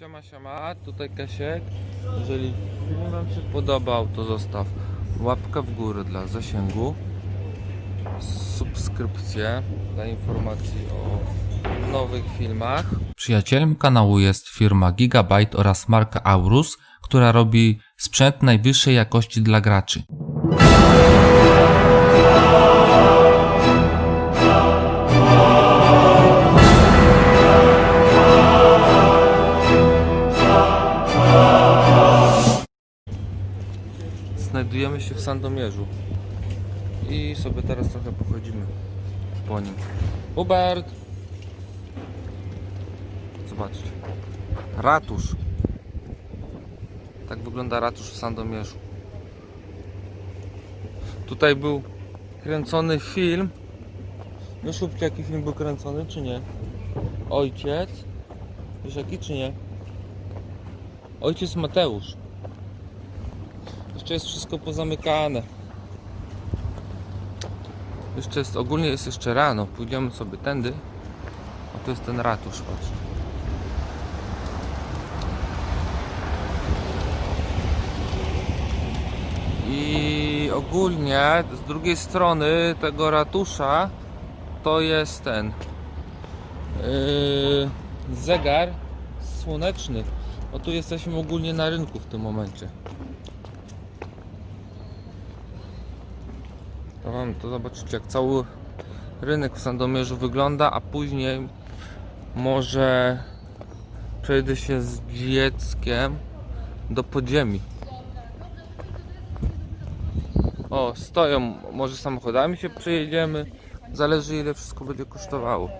Siema, siema, tutaj Kasiek. Jeżeli film Wam się podobał, to zostaw łapkę w górę dla zasięgu, subskrypcję dla informacji o nowych filmach. Przyjacielem kanału jest firma Gigabyte oraz marka Aurus, która robi sprzęt najwyższej jakości dla graczy. Się w Sandomierzu i sobie teraz trochę pochodzimy po nim. Hubert! Zobaczcie. Ratusz. Tak wygląda ratusz w Sandomierzu. Tutaj był kręcony film. No szybko jaki film był kręcony, czy nie? Ojciec. Wiesz jaki, czy nie? Ojciec Mateusz. Jeszcze jest wszystko pozamykane. Jeszcze jest, ogólnie jest jeszcze rano. Pójdziemy sobie tędy. A to jest ten ratusz, patrz. I ogólnie z drugiej strony tego ratusza to jest ten yy, zegar słoneczny. O tu jesteśmy ogólnie na rynku w tym momencie. To wam to zobaczycie jak cały rynek w Sandomierzu wygląda, a później może przejdę się z dzieckiem do podziemi. O, stoją, może samochodami się przejedziemy. Zależy ile wszystko będzie kosztowało.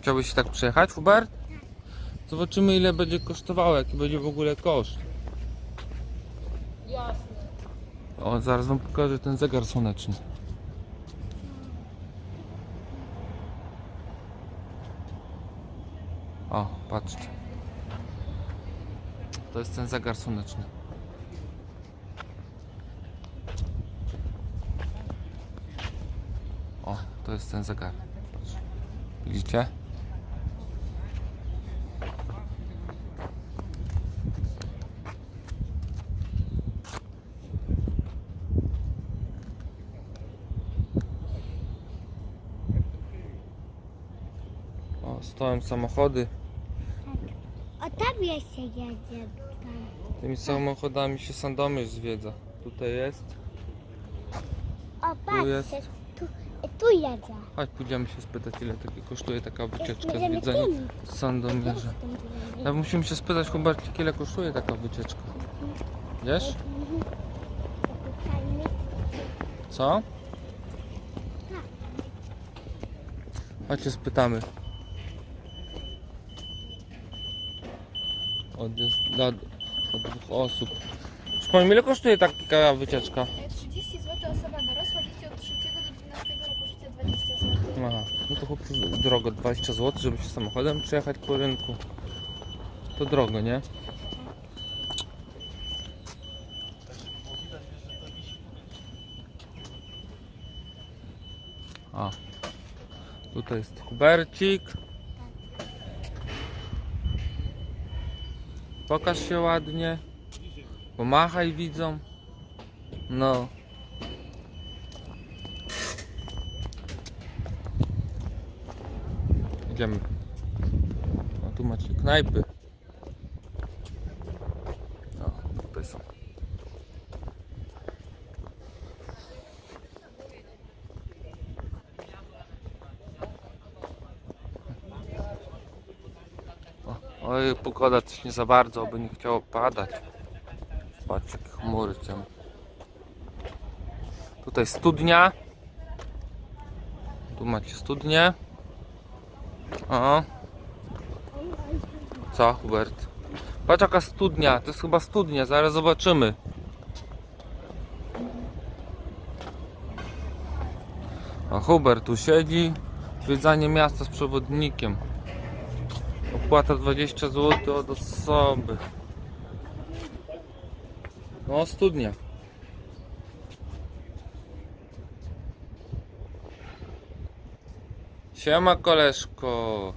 Chciałbyś się tak przejechać, Hubert? Zobaczymy ile będzie kosztowało, jaki będzie w ogóle koszt. O, zaraz wam pokażę ten zegar słoneczny. O, patrzcie. To jest ten zegar słoneczny. O, to jest ten zegar. Widzicie? O, stoją samochody. O tam jeszcze jedzie tam. Tymi samochodami się Sandomierz zwiedza. Tutaj jest. O patrz, jest. tu, tu jedzie. Chodź, pójdziemy się spytać, ile takie kosztuje taka wycieczka Będziemy zwiedzania tym. Sandomierza. Ja musimy się spytać, Hubert, ile kosztuje taka wycieczka. Wiesz? Co? Chodźcie, spytamy. Od, dla, od dwóch osób. Przypomnij, ile kosztuje taka wycieczka? 30 zł osoba dorosła, dzieci od 3 do 12 roku życia 20 zł. Aha, no to chłopcy drogo, 20 zł, żeby się samochodem przejechać po rynku. To drogo, nie? A, tutaj jest Hubercik. Pokaż się ładnie. Pomachaj widzom. No. Idziemy. O, tu macie knajpy. O, tutaj są. O, oj, pogoda też nie za bardzo, by nie chciało padać. Patrzcie, jakie chmury ciemne. Tutaj studnia. Tu macie studnię. O. Co, Hubert? Patrz jaka studnia, to jest chyba studnia, zaraz zobaczymy. A Hubert tu siedzi, zwiedzanie miasta z przewodnikiem. Opłata 20 zł od osoby. No, studnia. Siema koleżko.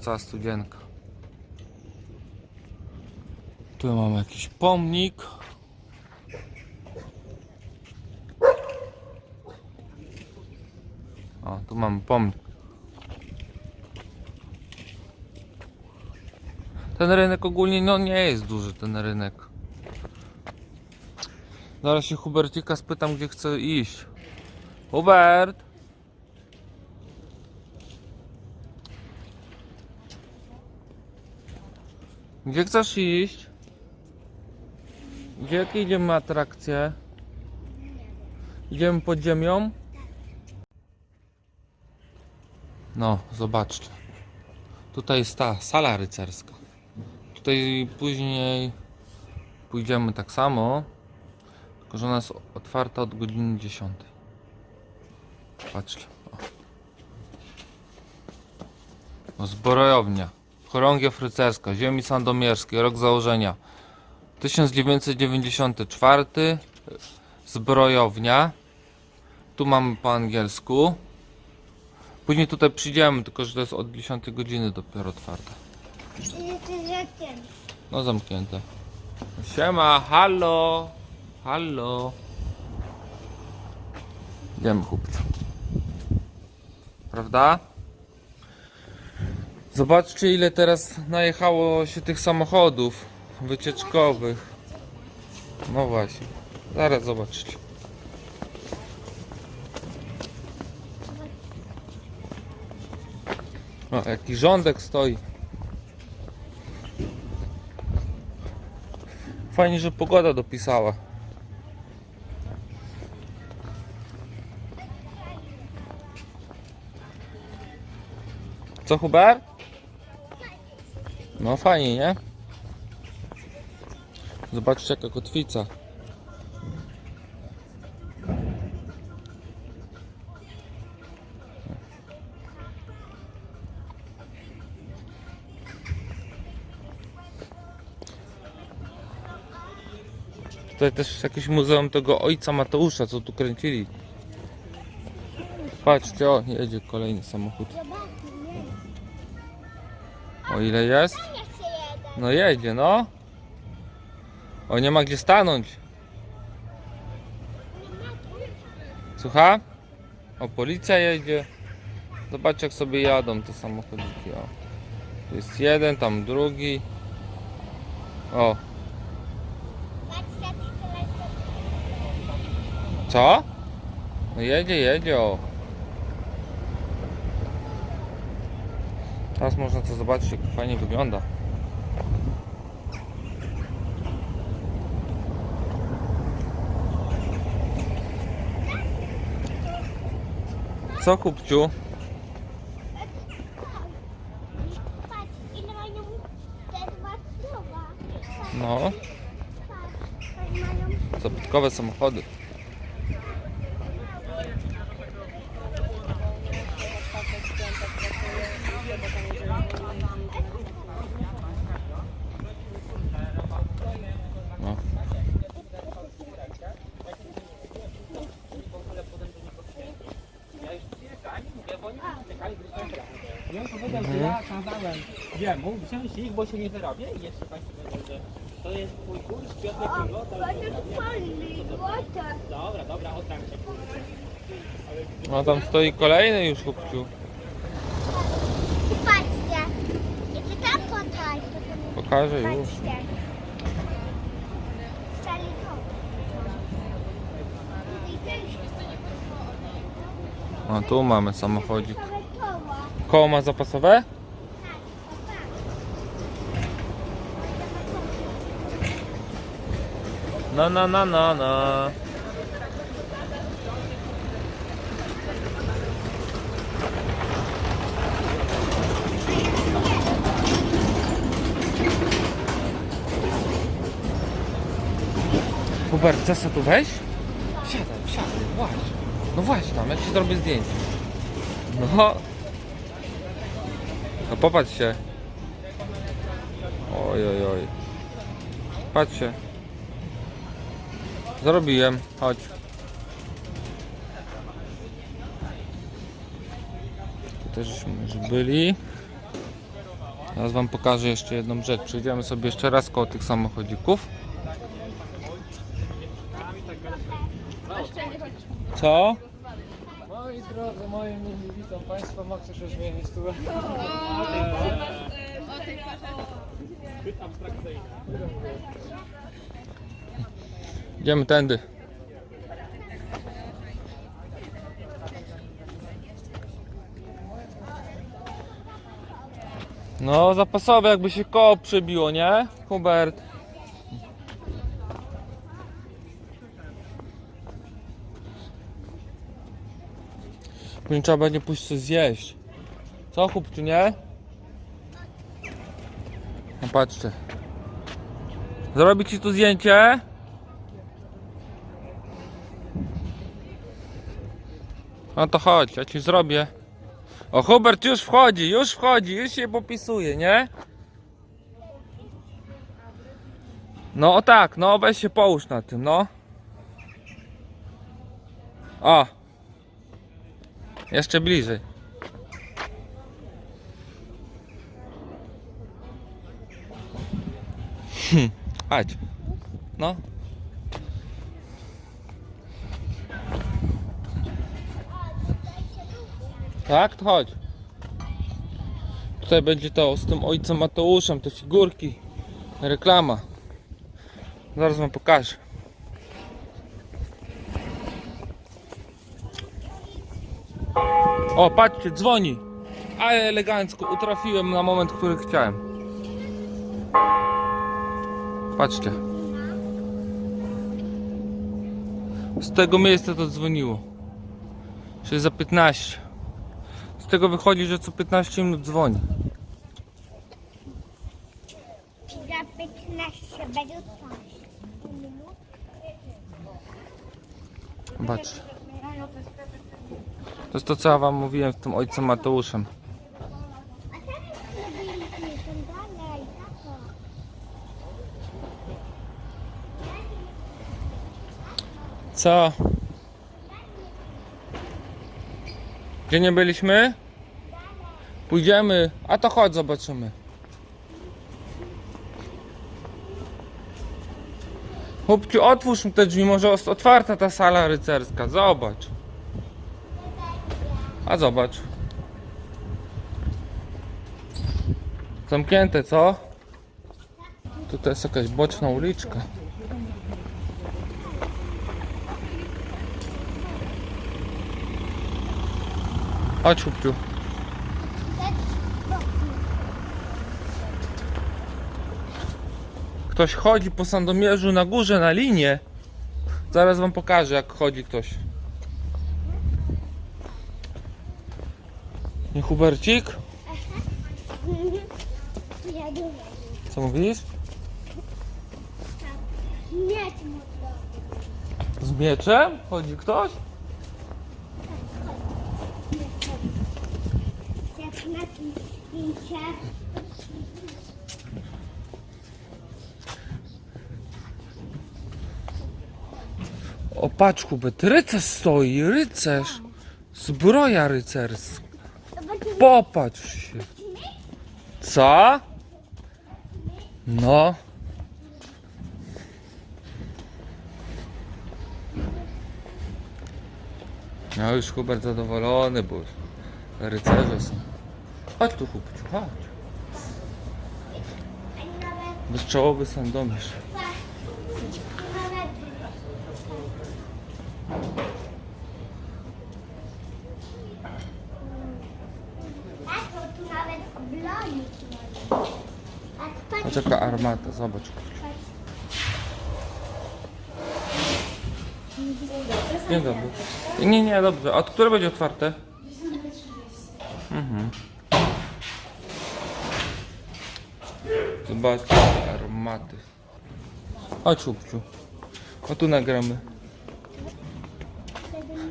Cała studzienka. Tu mamy jakiś pomnik. O, tu mamy pomnik. Ten rynek ogólnie no nie jest duży ten rynek. Zaraz się Hubercika spytam gdzie chce iść. Hubert! Gdzie chcesz iść? Gdzie jakie idziemy atrakcje? Idziemy pod ziemią? No, zobaczcie. Tutaj jest ta sala rycerska. Tutaj później pójdziemy tak samo, tylko że ona jest otwarta od godziny 10. Patrzcie. O. O, zbrojownia. Chorągiew rycerska, ziemi sandomierskiej, rok założenia 1994. Zbrojownia. Tu mamy po angielsku. Później tutaj przyjdziemy, tylko że to jest od 10 godziny dopiero otwarte. No zamknięte. Siema, halo, halo. Idziemy chłopcu. Prawda? Zobaczcie ile teraz najechało się tych samochodów wycieczkowych. No właśnie. Zaraz zobaczcie. O, jaki rządek stoi. Fajnie, że pogoda dopisała. Co Hubert? No fajnie, nie? Zobaczcie jaka kotwica. Tutaj też jakieś muzeum tego ojca Mateusza, co tu kręcili. Patrzcie, o, jedzie kolejny samochód. O ile jest? No jedzie, no. O, nie ma gdzie stanąć. Słucha? O, policja jedzie. Zobaczcie jak sobie jadą te samochodziki, o. Tu jest jeden, tam drugi. O, co? No jedzie, jedzie, o. Teraz można to zobaczyć, jak to fajnie wygląda. Co kupciu? No, zabytkowe samochody. No. Ja bym powiedział, że ja kazałem jemu wziąć ich, bo się nie wyrobię i jeszcze Państwo mówią, że to jest twój kurs, Piotrek Piwo, to Dobra, dobra, oddam cię. no tam stoi kolejny już kupciu. Patrzcie. I ty tam pokaż. to Pokażę już. Patrzcie. Stali No tu mamy samochodzik. Koło ma zapasowe? Na na na na na. Hubert, sobie tu wejść? Wsiadaj, wsiadaj, właśnie. No właśnie tam, jak ci zrobię zdjęcie. No. Popatrz się. Oj, oj, oj. Patrz się. Zrobiłem. Chodź. też żeśmy już byli. Teraz wam pokażę jeszcze jedną rzecz. Przejdziemy sobie jeszcze raz koło tych samochodzików. Co? Drodzy, moi mili, witam Państwa, Max już zmienić tu. Idziemy tędy. No, zapasowe jakby się koło przebiło, nie? Hubert. Później trzeba będzie pójść coś zjeść. Co, chłopcu, nie? No patrzcie. Zrobić ci tu zdjęcie? No to chodź, ja ci zrobię. O, Hubert już wchodzi, już wchodzi, już się popisuje, nie? No o tak, no weź się połóż na tym, no. O. Jeszcze bliżej. Hm, chodź. No. Tak, to chodź. Tutaj będzie to z tym ojcem Mateuszem, te figurki, reklama. Zaraz wam pokażę. O, patrzcie, dzwoni. Ale elegancko, utrafiłem na moment, który chciałem. Patrzcie. Z tego miejsca to dzwoniło. Czyli za 15. Z tego wychodzi, że co 15 minut dzwoni. Za 15 będzie coś. To jest to, co ja wam mówiłem z tym ojcem Mateuszem. Co? Gdzie nie byliśmy? Pójdziemy. A to chodź, zobaczymy. Chłopciu, otwórz mi te drzwi, może jest otwarta ta sala rycerska. Zobacz. A zobacz. Zamknięte, co? Tutaj jest jakaś boczna uliczka. Chodź, chłopciu. Ktoś chodzi po Sandomierzu na górze, na linie. Zaraz wam pokażę, jak chodzi ktoś. Hubercik? Co mówisz? Z mieczem? Chodzi ktoś? O, patrz, Hubert, rycerz stoi, rycerz. Zbroja rycerska. Popatrz się. Co? No. No już Hubert zadowolony, bo rycerze są. Chodź tu Hubciu, chodź. Bezczołowy Sandomierz. Nawet Tato, tu nawet oblonić można. Tak, patrz. Patrz jaka armata, zobacz. Dzień dobry. Nie, nie, dobrze. A które będzie otwarte? Mhm. Zobaczcie, armaty. Chodź, Łupciu. O tu nagramy.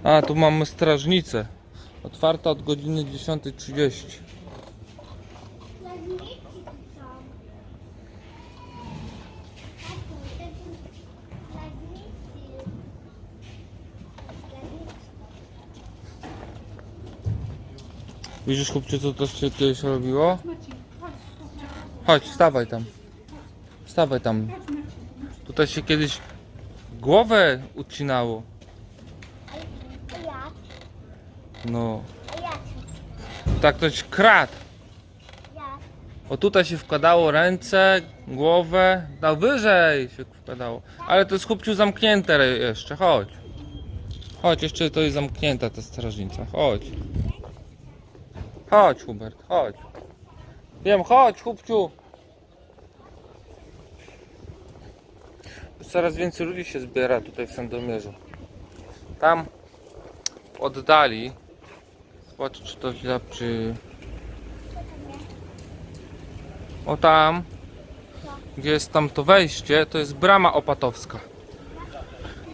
A, tu mamy strażnicę. Otwarta od godziny 10.30. Strażnicy tu są. Tato, to są strażnicy. Strażnicy. Widzisz chłopcze co to się kiedyś robiło? Chodź, stawaj tam. Stawaj tam. Tutaj się kiedyś głowę ucinało. No. Tak ktoś kradł. O tutaj się wkładało ręce, głowę, no wyżej się wkładało. Ale to jest chłopciu zamknięte jeszcze, chodź. Chodź, jeszcze to jest zamknięta ta strażnica, chodź. Chodź Hubert, chodź. Wiem, chodź chłopciu. Coraz więcej ludzi się zbiera tutaj w Sandomierzu. Tam oddali, zobacz czy to widać przy o tam, gdzie jest tam to wejście, to jest brama opatowska.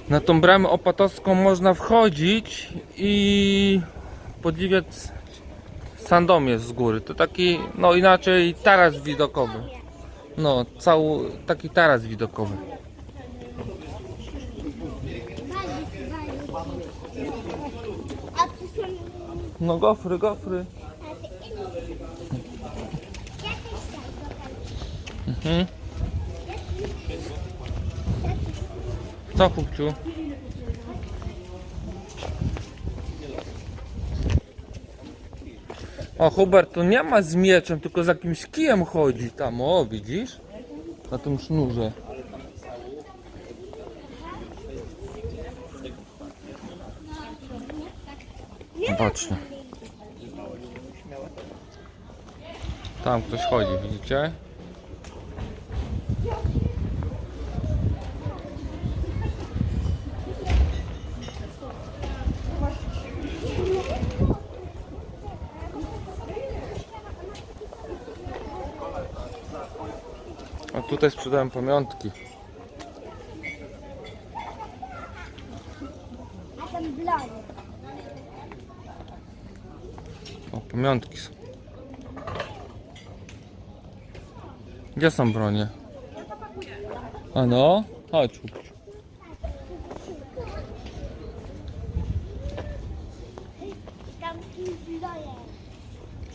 Na tą bramę opatowską można wchodzić i podziwiać Sandomierz z góry. To taki, no inaczej taras widokowy. No, cały taki taras widokowy. No gofry, gofry. Mhm. Co chłopciu? O Hubert, tu nie ma z mieczem, tylko z jakimś kijem chodzi tam, o widzisz? Na tym sznurze. Zobaczcie. Tam ktoś chodzi, widzicie? A tutaj sprzedałem pamiątki. A tam blony. O, pamiątki są. Gdzie są bronie? A no? Chodź.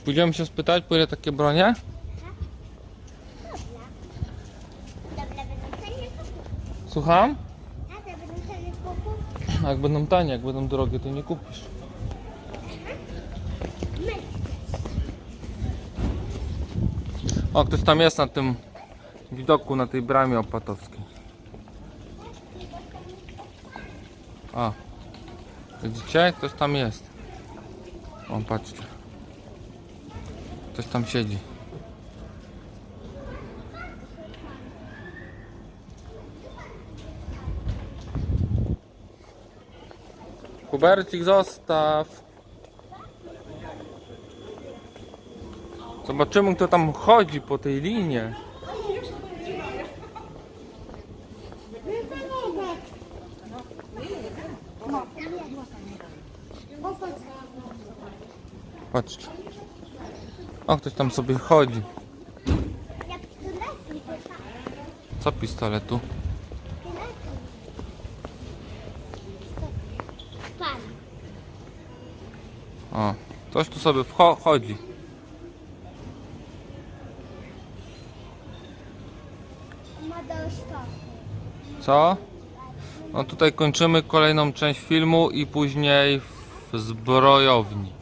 Pójdziemy się spytać, po ile takie bronie? Dobra, będą tanie kupu. Słucham? A jak będą tanie, jak będą drogie, to nie kupisz. O, ktoś tam jest na tym widoku, na tej bramie opatowskiej. O, widzicie? Ktoś tam jest. O, patrzcie. Ktoś tam siedzi. Hubercik, zostaw. Zobaczymy, kto tam chodzi po tej linie. Patrzcie. O, ktoś tam sobie chodzi. Tak. Co pistoletu? Pan. O, ktoś tu sobie wcho- chodzi. Ma do stołu. Co? No tutaj kończymy kolejną część filmu i później w zbrojowni.